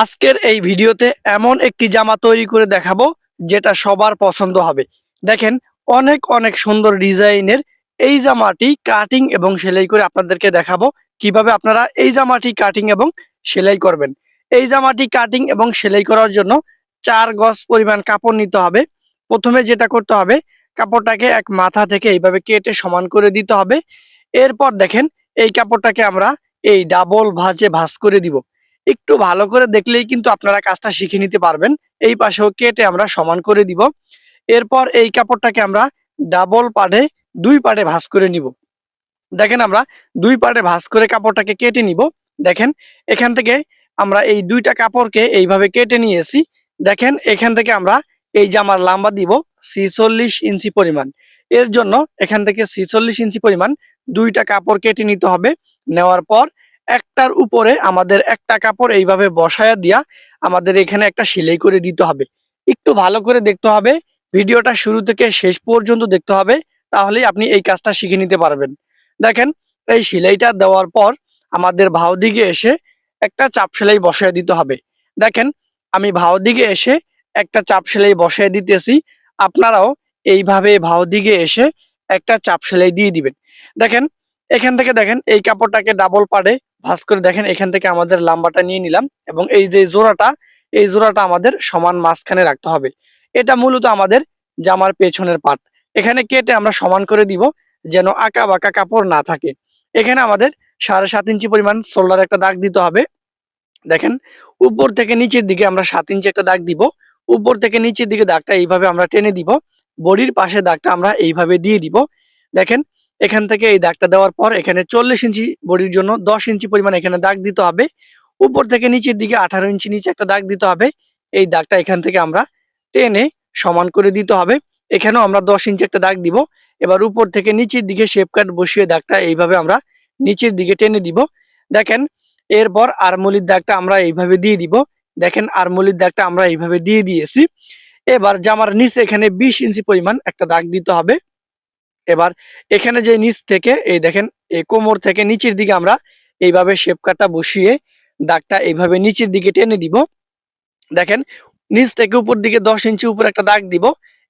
আজকের এই ভিডিওতে এমন একটি জামা তৈরি করে দেখাবো, যেটা সবার পছন্দ হবে। দেখেন, অনেক অনেক সুন্দর ডিজাইনের এই জামাটি কাটিং এবং সেলাই করে আপনাদেরকে দেখাবো, কীভাবে আপনারা এই জামাটি কাটিং এবং সেলাই করবেন। এই জামাটি কাটিং এবং সেলাই করার জন্য চার গজ পরিমাণ কাপড় নিতে হবে। প্রথমে যেটা করতে হবে, কাপড়টাকে এক মাথা থেকে এইভাবে কেটে সমান করে দিতে হবে। এরপর দেখেন, এই কাপড়টাকে আমরা এই ডাবল ভাঁজে ভাঁজ করে দিব। একটু ভালো করে দেখলেই কিন্তু আপনারা কাজটা শিখে নিতে পারবেন। এই পাশেও কেটে আমরা সমান করে দিব। এরপর এই কাপড়টাকে আমরা ডাবল পাড়ে, দুই পাড়ে ভাঁজ করে নিব। দেখেন আমরা দুই পাড়ে ভাঁজ করে কাপড়টাকে কেটে নিব। দেখেন, এখান থেকে আমরা এই দুইটা কাপড়কে এইভাবে কেটে নিয়েছি। দেখেন, এখান থেকে আমরা এই জামার লাম্বা দিব, ছিচল্লিশ ইঞ্চি পরিমাণ। এর জন্য এখান থেকে ছিচল্লিশ ইঞ্চি পরিমাণ দুইটা কাপড় কেটে নিতে হবে। নেওয়ার পর একটার উপরে আমাদের একটা কাপড় এইভাবে বসায়া দিয়া আমাদের এখানে একটা সেলাই করে দিতে হবে। একটু ভালো করে দেখতে হবে, ভিডিওটা শুরু থেকে শেষ পর্যন্ত দেখতে হবে, তাহলেই আপনি এই কাজটা শিখে নিতে পারবেন। দেখেন, এই সেলাইটা দেওয়ার পর আমাদের ভাও দিকে এসে একটা চাপ সেলাই বসায় দিতে হবে। দেখেন, আমি ভাও দিকে এসে একটা চাপ সেলাই বসায় দিতেছি, আপনারাও এইভাবে ভাও দিকে এসে একটা চাপ সেলাই দিয়ে দিবেন। দেখেন, এখান থেকে দেখেন এই কাপড়টাকে ডাবল পাড়ে ভাঁজ করে দেখেন, এখান থেকে আমাদের লাম্বাটা নিয়ে নিলাম এবং এই যে জোড়াটা, এই জোড়াটা আমাদের সমান মাঝখানে রাখতে হবে। এটা মূলত আমাদের জামার পেছনের পাট এখানে কেটে আমরা সমান করে দিব যেন আঁকা বাঁকা কাপড় না থাকে। এখানে আমাদের সাড়ে সাত ইঞ্চি পরিমাণ সোল্ডার একটা দাগ দিতে হবে। দেখেন, উপর থেকে নিচের দিকে আমরা সাত ইঞ্চি একটা দাগ দিব। উপর থেকে নিচের দিকে দাগটা এইভাবে আমরা টেনে দিব। বডির পাশে দাগটা আমরা এইভাবে দিয়ে দিব। দেখেন এখান থেকে এই দাগটা দেওয়ার পর এখানে চল্লিশ ইঞ্চি বডির জন্য দশ ইঞ্চি পরিমাণ এখানে দাগ দিতে হবে। উপর থেকে নিচের দিকে আঠারো ইঞ্চি নিচে একটা দাগ দিতে হবে। এই দাগটা এখান থেকে আমরা টেনে সমান করে দিতে হবে। এখানেও আমরা দশ ইঞ্চি একটা দাগ দিব। এবার উপর থেকে নিচের দিকে শেপ কাট বসিয়ে দাগটা এইভাবে আমরা নিচের দিকে টেনে দিব। দেখেন, এরপর আরমলির দাগটা আমরা এইভাবে দিয়ে দিব। দেখেন, আরমলির দাগটা আমরা এইভাবে দিয়ে দিয়েছি। এবার জামার নিচে এখানে বিশ ইঞ্চি পরিমাণ একটা দাগ দিতে হবে। এবার এখানে যে নিচ থেকে, এই দেখেন, এই কোমর থেকে নিচের দিকে আমরা এইভাবে শেপ কাটটা বসিয়ে দাগটা এইভাবে নিচের দিকে টেনে দিব। দেখেন, নিচ থেকে উপর দিকে দশ ইঞ্চি উপর একটা দাগ দিব।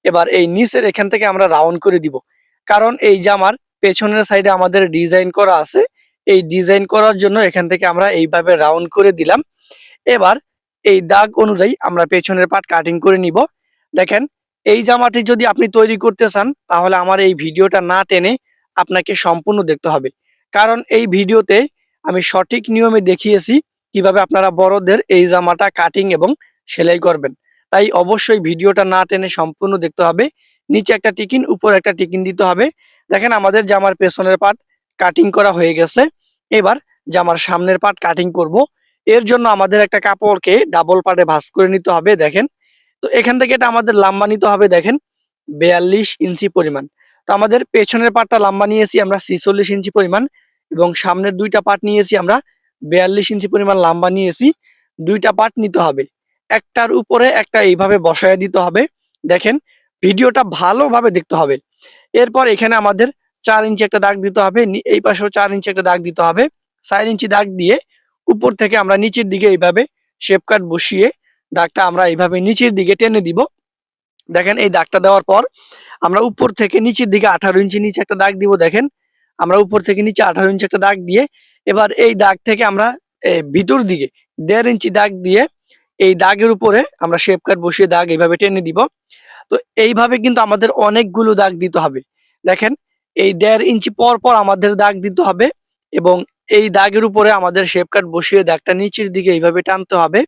এবার এই নিচের এখান থেকে আমরা রাউন্ড করে দিব। কারণ এই জামার পেছনের সাইডে আমাদের ডিজাইন করা আছে, এই ডিজাইন করার জন্য এখান থেকে আমরা এইভাবে রাউন্ড করে দিলাম। এবার এই দাগ অনুযায়ী আমরা পেছনের পাট কাটিং করে নিব। দেখেন এই জামাটি যদি আপনি তৈরি করতে চান, তাহলে আমার এই ভিডিওটা না টেনে আপনাকে সম্পূর্ণ দেখতে হবে। কারণ এই ভিডিওতে আমি সঠিক নিয়মে দেখিয়েছি কীভাবে আপনারা বড়দের এই জামাটা কাটিং এবং সেলাই করবেন। তাই অবশ্যই ভিডিওটা না টেনে সম্পূর্ণ দেখতে হবে। নিচে একটা টিকিন, উপর একটা টিকিন দিতে হবে। দেখেন আমাদের জামার পেছনের পাট কাটিং করা হয়ে গেছে। এবার জামার সামনের পাট কাটিং করব। এর জন্য আমাদের একটা কাপড়কে ডাবল পাটে ভাঁজ করে নিতে হবে। দেখেন তো এখান থেকে এটা আমাদের লাম্বা নিতে হবে, দেখেন, বিয়াল্লিশ ইঞ্চি পরিমাণ। তো আমাদের পেছনের পাটটা লাম্বা নিয়েছি আমরা ছিচল্লিশ ইঞ্চি পরিমাণ এবং সামনের দুইটা পাট নিয়েছি আমরা বিয়াল্লিশ ইঞ্চি পরিমাণ লাম্বা নিয়েছি। দুইটা পাট নিতে হবে। একটার উপরে একটা এইভাবে বসায় দিতে হবে। দেখেন, ভিডিওটা ভালোভাবে দেখতে হবে। এরপর এখানে আমাদের চার ইঞ্চি একটা দাগ দিতে হবে এই পাশেও চার ইঞ্চি একটা দাগ দিতে হবে। চার ইঞ্চি দাগ দিয়ে উপর থেকে আমরা নিচের দিকে এইভাবে শেপ কাট বসিয়ে দাগটা আমরা এইভাবে নিচের দিকে টেনে দিব। দেখেন, এই দাগটা দেওয়ার পর আমরা উপর থেকে নিচের দিকে আঠারো ইঞ্চি নিচে একটা দাগ দিব, দেখেন। আমরা উপর থেকে নিচে আঠারো ইঞ্চি একটা দাগ দিয়ে এবার এই দাগ থেকে আমরা ভিতর দিকে দেড় ইঞ্চি দাগ দিয়ে এই দাগের উপরে আমরা শেপ কাট বসিয়ে দাগ এইভাবে টেনে দিব। তো এইভাবে কিন্তু আমাদের অনেকগুলো দাগ দিতে হবে। দেখেন, এই দেড় ইঞ্চি পর পর আমাদের দাগ দিতে হবে এবং এই দাগের উপরে আমাদের শেপ কাট বসিয়ে দাগটা নিচের দিকে এইভাবে টানতে হবে।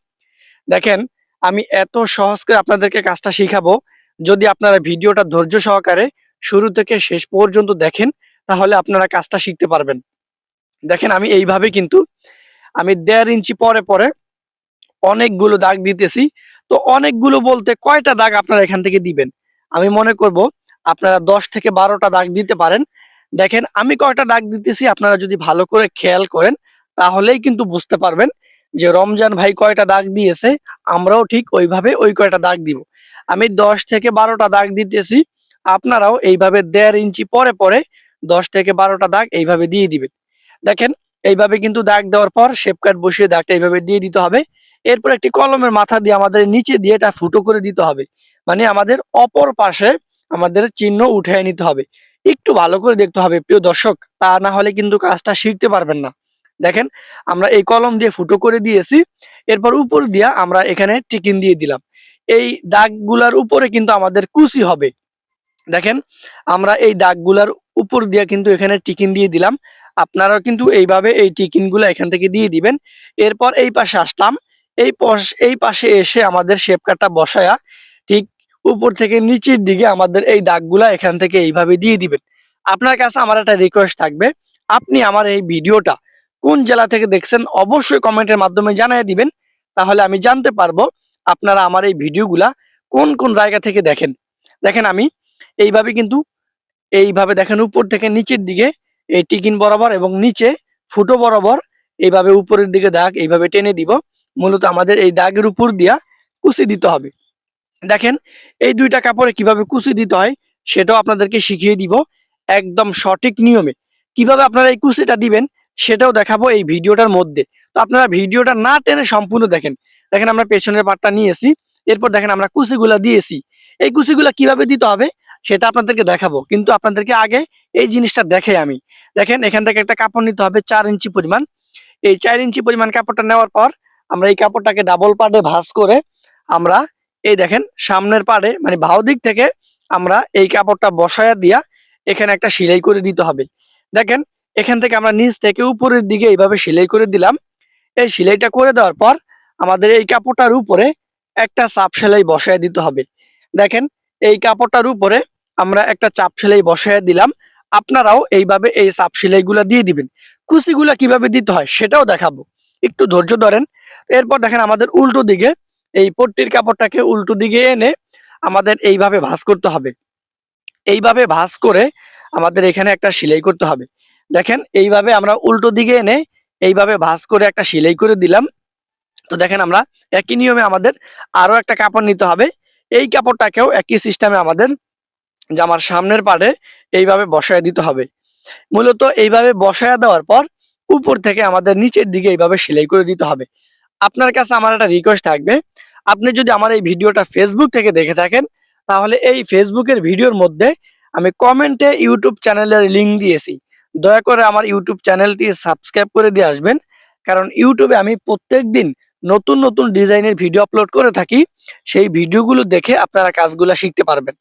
দেখেন আমি এত সহজ করে আপনাদেরকে কাজটা শিখাবো। যদি আপনারা ভিডিওটা ধৈর্য সহকারে শুরু থেকে শেষ পর্যন্ত দেখেন, তাহলে আপনারা কাজটা শিখতে পারবেন। দেখেন, আমি এইভাবে কিন্তু আমি দেড় ইঞ্চি পরে পরে অনেকগুলো দাগ দিতেছি। তো অনেকগুলো বলতে কয়টা দাগ আপনারা এখান থেকে দিবেন? আমি মনে করব আপনারা দশ থেকে বারোটা দাগ দিতে পারেন। দেখেন, আমি কয়টা দাগ দিতেছি আপনারা যদি ভালো করে খেয়াল করেন, তাহলেই কিন্তু বুঝতে পারবেন যে রমজান ভাই কয়টা দাগ দিয়েছে, আমরাও ঠিক ওইভাবে ওই কয়টা দাগ দিব। আমি দশ থেকে বারোটা দাগ দিতেছি, আপনারাও এইভাবে দেড় ইঞ্চি পরে পরে দশ থেকে বারোটা দাগ এইভাবে দিয়ে দিবেন। দেখেন, এইভাবে কিন্তু দাগ দেওয়ার পর শেপ কাট বসিয়ে দাগটা এইভাবে দিয়ে দিতে হবে। এরপর একটি কলমের মাথা দিয়ে আমাদের নিচে দিয়ে এটা ফুটো করে দিতে হবে। মানে আমাদের অপর পাশে আমাদের চিহ্ন উঠিয়ে নিতে হবে। একটু ভালো করে দেখতে হবে, প্রিয় দর্শক, তা না হলে কিন্তু কাজটা শিখতে পারবেন না। দেখেন, আমরা এই কলম দিয়ে ফুটো করে দিয়েছি, এরপর উপর দিয়া আমরা এখানে টিকিন দিয়ে দিলাম। এই দাগগুলার উপরে কিন্তু আমাদের কুচি হবে। দেখেন, আমরা এই দাগগুলার উপর দিয়ে কিন্তু এখানে টিকিন দিয়ে দিলাম। আপনারাও কিন্তু এইভাবে এই টিকিনগুলো এখান থেকে দিয়ে দিবেন। এরপর এই পাশে আসলাম। এই এই পাশে এসে আমাদের শেপ কাটটা বসায়া ঠিক উপর থেকে নিচের দিকে আমাদের এই দাগগুলা এখান থেকে এইভাবে দিয়ে দিবেন। আপনার কাছে আমার একটা রিকোয়েস্ট থাকবে। আপনি আমার এই ভিডিওটা কোন জেলা থেকে দেখছেন অবশ্যই কমেন্টের মাধ্যমে জানিয়ে দিবেন। তাহলে আমি জানতে পারব আপনারা আমার এই ভিডিওগুলা কোন কোন জায়গা থেকে দেখেন। দেখেন আমি এইভাবে কিন্তু এইভাবে দেখেন উপর থেকে নিচের দিকে এই টিকিন বরাবর এবং নিচে ফুটো বরাবর এইভাবে উপরের দিকে দাগ এইভাবে টেনে দিব। মূলত আমাদের এই দাগের উপর দিয়া কুচি দিতে হবে। দেখেন এই দুইটা কাপড়ে কীভাবে কুচি দিতে হয় সেটাও আপনাদেরকে শিখিয়ে দিব একদম সঠিক নিয়মে। কীভাবে আপনারা এই কুচিটা দিবেন সেটাও দেখাবো এই ভিডিওটার মধ্যে। তো আপনারা ভিডিওটা না টেনে সম্পূর্ণ দেখেন। দেখেন আমরা পেছনের পাটটা নিয়েছি, এরপর দেখেন আমরা কুচিগুলা দিয়েছি। এই কুচিগুলা কীভাবে দিতে হবে সেটা আপনাদেরকে দেখাবো। কিন্তু আপনাদেরকে আগে এই জিনিসটা দেখে আমি। দেখেন, এখান থেকে একটা কাপড় নিতে হবে চার ইঞ্চি পরিমাণ। এই চার ইঞ্চি পরিমাণ কাপড়টা নেওয়ার পর আমরা এই কাপড়টাকে ডাবল পাড়ে ভাঁজ করে আমরা এই দেখেন সামনের পাড়ে মানে বাউ দিক থেকে আমরা এই কাপড়টা বসায়া দিয়া এখানে একটা সেলাই করে দিতে হবে। দেখেন এখান থেকে আমরা নিচ থেকে উপরের দিকে এইভাবে সেলাই করে দিলাম। এই সেলাইটা করে দেওয়ার পর আমাদের এই কাপড়টার উপরে একটা চাপ সেলাই বসায় দিতে হবে। দেখেন, এই কাপড়টার উপরে আমরা একটা চাপ সেলাই বসায় দিলাম। আপনারাও এইভাবে এই চাপ সেলাইগুলা দিয়ে দিবেন। কুচিগুলা কীভাবে দিতে হয় সেটাও দেখাবো। একটু ধৈর্য ধরেন। এরপর দেখেন আমাদের উল্টো দিকে, এই পট্টির কাপড়টাকে উল্টো দিকে এনে আমাদের এইভাবে ভাঁজ করতে হবে। এইভাবে ভাঁজ করে আমাদের এখানে একটা সেলাই করতে হবে। দেখেন, এইভাবে আমরা উল্টো দিকে এনে এইভাবে ভাঁজ করে একটা সেলাই করে দিলাম। তো দেখেন আমরা একই নিয়মে আমাদের আরও একটা কাপড় নিতে হবে। এই কাপড়টাকেও একই সিস্টেমে আমাদের জামার সামনের পাড়ে এইভাবে বসায় দিতে হবে। মূলত এইভাবে বসায়া দেওয়ার পর উপর থেকে আমাদের নিচের দিকে এইভাবে সেলাই করে দিতে হবে। আপনার কাছে আমার একটা রিকোয়েস্ট থাকবে। আপনি যদি আমার এই ভিডিওটা ফেসবুক থেকে দেখে থাকেন, তাহলে এই ফেসবুকের ভিডিওর মধ্যে আমি কমেন্টে ইউটিউব চ্যানেলের লিঙ্ক দিয়েছি। দয়া করে আমার ইউটিউব চ্যানেলটি সাবস্ক্রাইব করে দিয়ে আসবেন। কারণ ইউটিউবে আমি প্রত্যেক দিন নতুন নতুন ডিজাইনের ভিডিও আপলোড করে থাকি। সেই ভিডিওগুলো দেখে আপনারা কাজগুলো শিখতে পারবেন।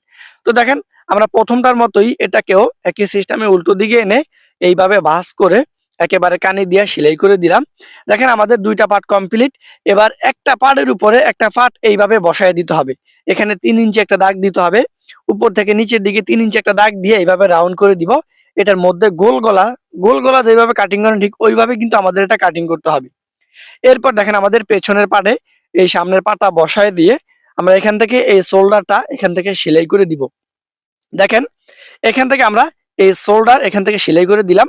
তো দেখেন, আমরা প্রথমটার মতোই এটাকেও একই সিস্টেমে উল্টো দিকে এনে এইভাবে ভাঁজ করে একেবারে কানে দিয়ে সেলাই করে দিলাম। দেখেন, আমাদের দুইটা পার্ট কমপ্লিট এবার একটা পার্টের উপরে একটা পার্ট এইভাবে বসায় দিতে হবে। এখানে তিন ইঞ্চি একটা দাগ দিতে হবে। উপর থেকে নিচের দিকে তিন ইঞ্চি একটা দাগ দিয়ে এইভাবে রাউন্ড করে দিব। এটার মধ্যে গোল গলা গোল গলা যেভাবে কাটিং করেন ঠিক ওইভাবে কিন্তু আমাদের এটা কাটিং করতে হবে। এরপর দেখেন আমাদের পেছনের পাটে এই সামনের পাটা বসায় দিয়ে আমরা এখান থেকে এই শোল্ডারটা এখান থেকে সেলাই করে দিব। দেখেন, এখান থেকে আমরা এই শোল্ডার এখান থেকে সেলাই করে দিলাম।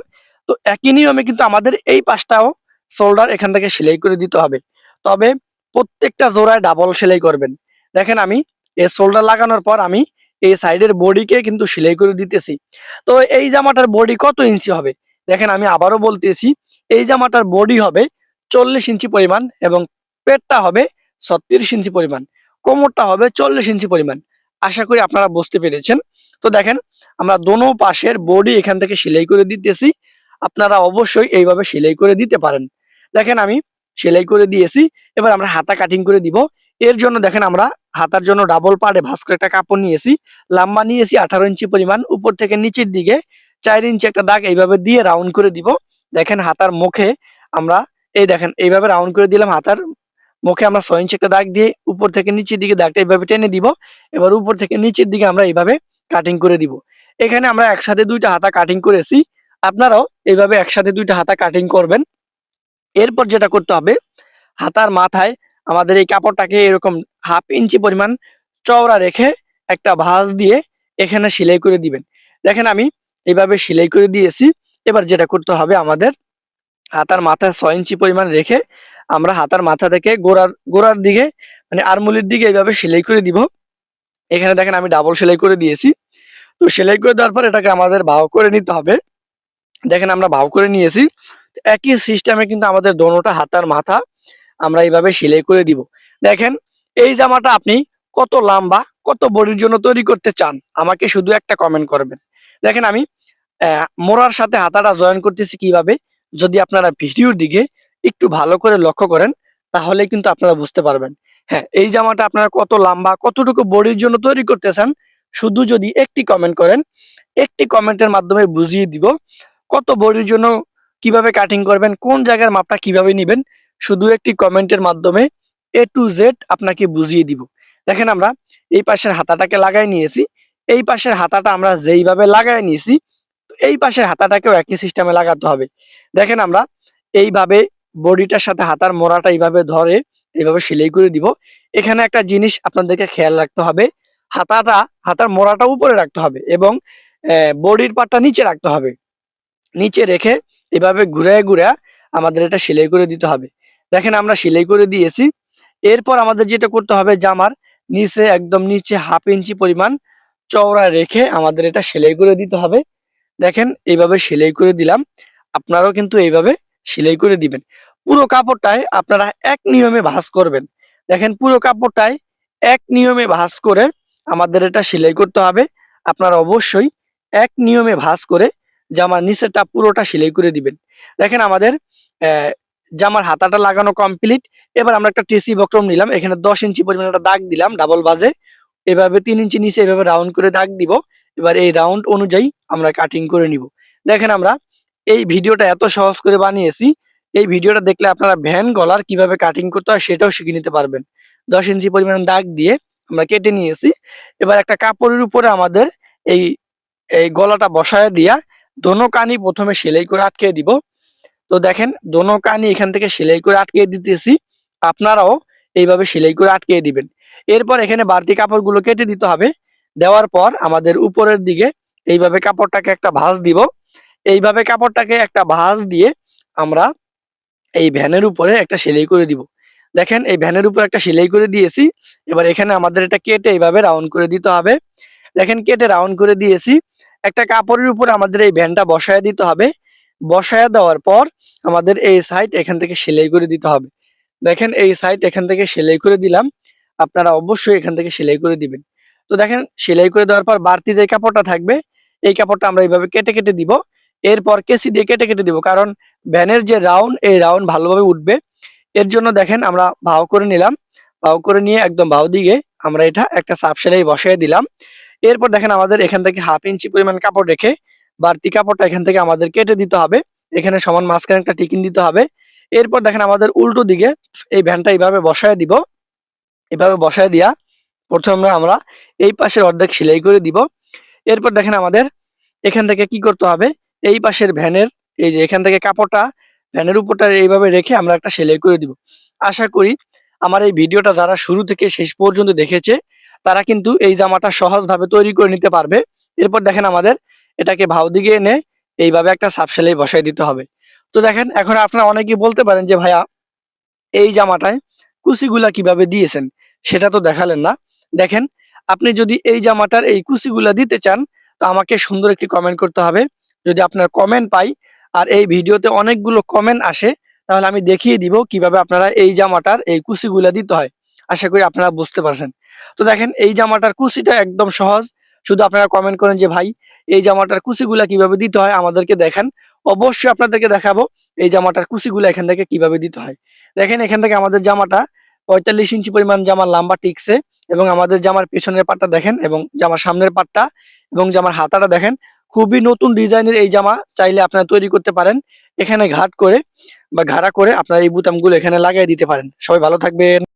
তো একই নিয়মে কিন্তু আমাদের এই পাশটাও শোল্ডার এখান থেকে সেলাই করে দিতে হবে। তবে প্রত্যেকটা জোড়ায় ডাবল সেলাই করবেন। দেখেন আমি এই শোল্ডার লাগানোর পর আমি এই সাইডের বডিকে কিন্তু সেলাই করে দিতেছি। তো এই জামাটার বডি কত ইঞ্চি হবে? দেখেন আমি আবারও বলতেছি, এই জামাটার বডি হবে চল্লিশ ইঞ্চি পরিমাণ এবং পেটটা হবে ছত্রিশ ইঞ্চি পরিমাণ, কোমরটা হবে চল্লিশ ইঞ্চি পরিমাণ। আশা করি আপনারা বুঝতে পেরেছেন। তো দেখেন, আমরা দোনো পাশের বডি এখান থেকে সেলাই করে দিতেছি। আপনারা অবশ্যই এইভাবে সেলাই করে দিতে পারেন। দেখেন আমি সেলাই করে দিয়েছি, এবার আমরা হাতা কাটিং করে দিব। এর জন্য দেখেন আমরা হাতার জন্য ডাবল পাড়ে ভাস করে একটা কাপড় নিয়েছি, লম্বা নিয়েছি, আঠারো ইঞ্চি পরিমাণ, উপর থেকে নিচের দিকে চার ইঞ্চি একটা দাগ এইভাবে দিয়ে রাউন্ড করে দিব। দেখেন হাতার মুখে আমরা, এই দেখেন, এইভাবে রাউন্ড করে দিলাম হাতার মুখে আমরা ছয় ইঞ্চি একটা দাগ দিয়ে উপর থেকে নিচের দিকে দাগটা এইভাবে টেনে দিব। এবার উপর থেকে নিচের দিকে আমরা এইভাবে কাটিং করে দিব। এখানে আমরা একসাথে দুইটা হাতা কাটিং করেছি। আপনারাও এইভাবে একসাথে দুইটা হাতা কাটিং করবেন। এরপর যেটা করতে হবে, হাতার মাথায় আমাদের এই কাপড়টাকে এরকম হাফ ইঞ্চি পরিমাণ চওড়া রেখে একটা ভাঁজ দিয়ে এখানে সেলাই করে দিবেন। দেখেন আমি এইভাবে সেলাই করে দিয়েছি। এবার যেটা করতে হবে আমাদের হাতার মাথায় ছয় ইঞ্চি পরিমাণ রেখে আমরা হাতার মাথা থেকে গোড়ার গোড়ার দিকে মানে আরমুলির দিকে এইভাবে সেলাই করে দিব। এখানে দেখেন আমি ডাবল সেলাই করে দিয়েছি। তো সেলাই করে দেওয়ার পর এটাকে আমাদের ভাও করে নিতে হবে। দেখেন আমরা ভাও করে নিয়েছি। একই সিস্টেমে কিন্তু আমাদের দোনোটা হাতার মাথা আমরা এইভাবে সেলাই করে দিব। দেখেন, এই জামাটা আপনি কত লম্বা, কত বডির জন্য তৈরি করতে চান, আমাকে শুধু একটা কমেন্ট করবেন। দেখেন আমি মোড়ার সাথে হাতাটা জয়েন করতেছি কীভাবে, যদি আপনারা ভিডিওর দিকে একটু ভালো করে লক্ষ্য করেন, তাহলে কিন্তু আপনারা বুঝতে পারবেন। হ্যাঁ এই জামাটা আপনারা কত লম্বা, কতটুকু বডির জন্য তৈরি করতে চান, শুধু যদি একটি কমেন্ট করেন, একটি কমেন্টের মাধ্যমে বুঝিয়ে দিব, কত বডির জন্য কীভাবে কাটিং করবেন, কোন জায়গার মাপটা কীভাবে নেবেন শুধু একটি কমেন্টের মাধ্যমে এ টু জেড আপনাকে বুঝিয়ে দিব। দেখেন আমরা এই পাশের হাতাটাকে লাগাই নিয়েছি। এই পাশের হাতাটা আমরা যেইভাবে লাগাই নিয়েছি এই পাশের হাতাটাকেও একই সিস্টেমে লাগাতে হবে। দেখেন আমরা এইভাবে বডিটার সাথে হাতার মোড়াটা এইভাবে ধরে এইভাবে সেলাই করে দিব। এখানে একটা জিনিস আপনাদেরকে খেয়াল রাখতে হবে, হাতাটা, হাতার মোড়াটা উপরে রাখতে হবে এবং বডির পাটটা নিচে রাখতে হবে। নিচে রেখে এভাবে ঘুরে ঘুরে আমাদের এটা সেলাই করে দিতে হবে। দেখেন আমরা সেলাই করে দিয়েছি। এরপর আমাদের যেটা করতে হবে, জামার নিচে একদম নিচে হাফ ইঞ্চি পরিমাণ চওড়া রেখে আমাদের এটা সেলাই করে দিতে হবে। দেখেন এইভাবে সেলাই করে দিলাম। আপনারাও কিন্তু এইভাবে সেলাই করে দিবেন। পুরো কাপড়টায় আপনারা এক নিয়মে ভাঁজ করবেন। দেখেন পুরো কাপড়টায় এক নিয়মে ভাঁজ করে আমাদের এটা সেলাই করতে হবে। আপনারা অবশ্যই এক নিয়মে ভাঁজ করে জামার নিচেটা পুরোটা সেলাই করে দিবেন। দেখেন আমাদের জামার হাতাটা লাগানো কমপ্লিট এবার আমরা একটা টিসি বক্রম নিলাম, এখানে দশ ইঞ্চি পরিমাণ একটা দাগ দিলাম ডাবল বাজে। এভাবে তিন ইঞ্চি নিচে এভাবে রাউন্ড করে দাগ দিব, এবার এই রাউন্ড অনুযায়ী আমরা কাটিং করে নিব। দেখেন আমরা এই ভিডিওটা এত সহজ করে বানিয়েছি, এই ভিডিওটা দেখলে আপনারা ভ্যান গলার কীভাবে কাটিং করতে হয় সেটাও শিখে নিতে পারবেন। দশ ইঞ্চি পরিমাণ দাগ দিয়ে আমরা কেটে নিয়েছি, এবার একটা কাপড়ের উপরে আমাদের এই এই গলাটা বসায় দিয়া, দোনো কানি প্রথমে সেলাই করে আটকে দিব। তো দেখেন, দোনো কানি এখান থেকে সেলাই করে আটকে দিতেছি। আপনারাও এইভাবে সেলাই করে আটকে দিবেন। এরপর এখানে বাড়তি কাপড়গুলো কেটে দিতে হবে। দেওয়ার পর আমাদের উপরের দিকে এইভাবে কাপড়টাকে একটা ভাঁজ দিব। এইভাবে কাপড়টাকে একটা ভাঁজ দিয়ে আমরা এই ভ্যানের উপরে একটা সেলাই করে দিব। দেখেন, এই ভ্যানের উপর একটা সেলাই করে দিয়েছি। এবার এখানে আমাদের এটা কেটে এইভাবে রাউন্ড করে দিতে হবে। দেখেন, কেটে রাউন্ড করে দিয়েছি। একটা কাপড়ের উপর আমাদের এই ভ্যানটা বসায় দিতে হবে। বসায় দেওয়ার পর আমাদের এই সাইড এখান থেকে সেলাই করে দিতে হবে। দেখেন এই সাইড এখান থেকে সেলাই করে দিলাম, আপনারা অবশ্যই এখান থেকে সেলাই করে দিবেন। তো দেখেন, সেলাই করে দেওয়ার পর বাড়তি যে কাপড়টা থাকবে, এই কাপড়টা আমরা এইভাবে কেটে কেটে দিব। এরপর কেসি দিয়ে কেটে কেটে দিব, কারণ ভ্যানের যে রাউন্ড এই রাউন্ড ভালোভাবে উঠবে। এর জন্য দেখেন, আমরা ভাও করে নিলাম। ভাও করে নিয়ে একদম ভাও দিকে আমরা এটা একটা সাপ সেলাই বসিয়ে দিলাম। এরপর দেখেন, আমাদের এখান থেকে হাফ ইঞ্চি পরিমাণ কাপড় রেখে বাড়তি কাপড়টা এখান থেকে আমাদের কেটে দিতে হবে। এখানে সমান মাঝখানে একটা টিকিন দিতে হবে। এরপর দেখেন আমাদের উল্টো দিকে এই ভ্যানটা এইভাবে বসায় দিব। এভাবে বসায় দিয়া প্রথমে আমরা এই পাশের অর্ধেক সেলাই করে দিব। এরপর দেখেন আমাদের এখান থেকে কি করতে হবে? এই পাশের ভ্যানের, এই যে এখান থেকে কাপড়টা ভ্যানের উপরটা এইভাবে রেখে আমরা একটা সেলাই করে দিব। আশা করি আমার এই ভিডিওটা যারা শুরু থেকে শেষ পর্যন্ত দেখেছে, তারা কিন্তু এই জামাটা সহজভাবে তৈরি করে নিতে পারবে। এরপর দেখেন আমাদের এটাকে ভাও দিকে এনে এইভাবে একটা সাপ সেলাই বসাই দিতে হবে। তো দেখেন, এখন আপনারা অনেকেই বলতে পারেন যে, ভাইয়া, এই জামাটায় কুচিগুলা কীভাবে দিয়েছেন? সেটা তো দেখালেন না। দেখেন, আপনি যদি এই জামাটার এই কুচিগুলা দিতে চান, তো আমাকে সুন্দর একটি কমেন্ট করতে হবে। যদি আপনার কমেন্ট পাই আর এই ভিডিওতে অনেকগুলো কমেন্ট আসে, তাহলে আমি দেখিয়ে দিব কীভাবে আপনারা এই জামাটার এই কুচিগুলা দিতে হয়। আশা করি আপনারা বুঝতে পারছেন। তো দেখেন, এই জামাটার কুচিটা একদম সহজ। শুধু আপনারা কমেন্ট করেন যে, ভাই, এই জামাটার কুচিগুলা কীভাবে দিতে হয়? আমাদেরকে দেখেন। অবশ্যই আপনাদেরকে দেখাবো এই জামাটার কুচিগুলো এখান থেকে কীভাবে দিতে হয়। দেখেন, এখান থেকে আমাদের জামাটা পঁয়তাল্লিশ ইঞ্চি পরিমাণ জামার লম্বা টিকছে এবং আমাদের জামার পেছনের পাটটা দেখেন এবং জামার সামনের পাটটা এবং জামার হাতাটা দেখেন। খুবই নতুন ডিজাইনের এই জামা চাইলে আপনারা তৈরি করতে পারেন। এখানে ঘাট করে বা ঘাড়া করে আপনারা এই বুতামগুলো এখানে লাগিয়ে দিতে পারেন। সবাই ভালো থাকবেন।